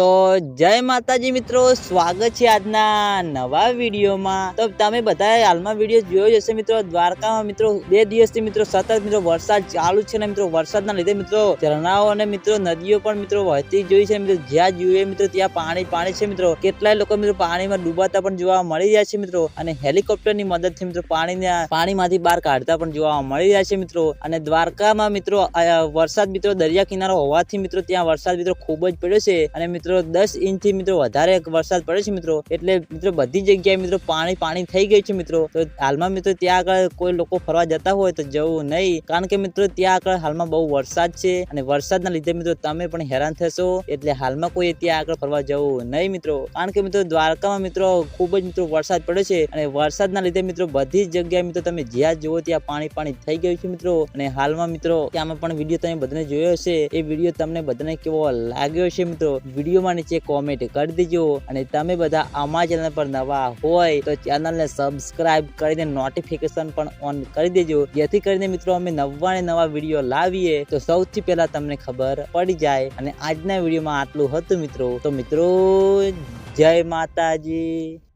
જય માતાજી મિત્રો, સ્વાગત છે આજના નવા વિડીયોમાં. તો તમે બધા હાલમાં વીડિયો જોયો જ હશે મિત્રો, દ્વારકામાં મિત્રો બે દિવસથી મિત્રો સતત મિત્રો વરસાદ ચાલુ છે ને મિત્રો, વરસાદના લીધે મિત્રો ઝરણાઓ અને મિત્રો નદીઓ પણ મિત્રો વહેતી જોઈ છે મિત્રો, જ્યાં જોઈએ મિત્રો ત્યાં પાણી પાણી છે મિત્રો. કેટલાય લોકો મિત્રો પાણીમાં ડૂબાતા પણ જોવા મળી રહ્યા છે મિત્રો. અને હેલિકોપ્ટરની મદદથી મિત્રો પાણીને, પાણીમાંથી બહાર કાઢતા પણ જોવા મળી રહ્યા છે મિત્રો. અને દ્વારકામાં મિત્રો વરસાદ મિત્રો દરિયા કિનારો હોવાથી મિત્રો ત્યાં વરસાદ મિત્રો ખૂબ જ પડ્યો છે. અને મિત્રો દસ ઇંચથી મિત્રો વધારે વરસાદ પડે છે મિત્રો. એટલે મિત્રો બધી જગ્યાએ મિત્રો પાણી પાણી થઈ ગયું છે મિત્રો. તો હાલમાં મિત્રો ત્યાં આગળ કોઈ લોકો ફરવા જતા હોય તો જવું નહીં. કારણ કે મિત્રો ત્યાં આગળ હાલમાં બહુ વરસાદ છે અને વરસાદના લીધે મિત્રો તમે પણ હેરાન થશો. એટલે હાલમાં કોઈ ત્યાં આગળ ફરવા જવું નહીં મિત્રો. કારણ કે મિત્રો દ્વારકામાં મિત્રો ખૂબ જ મિત્રો વરસાદ પડે છે અને વરસાદના લીધે મિત્રો બધી જગ્યાએ મિત્રો તમે જ્યાં જુઓ ત્યાં પાણી પાણી થઈ ગયું છે મિત્રો. અને હાલમાં મિત્રો ત્યાંમાં પણ વીડિયો તમે બધાને જોયો હશે. એ વીડિયો તમને બધાને કેવો લાગ્યો છે મિત્રો? વિડીયોમાં નીચે કોમેન્ટ કરી દેજો અને તમે બધા અમારા ચેનલ પર નવા હોય તો ચેનલને સબસ્ક્રાઇબ કરીને નોટિફિકેશન પણ ઓન કરી દેજો. જેથી કરીને મિત્રો અમે નવા ને નવા વીડિયો લાવીએ તો સૌથી પહેલા તમને ખબર પડી જાય અને આજના વિડીયોમાં આટલું હતું મિત્રો. તો મિત્રો, જય માતાજી.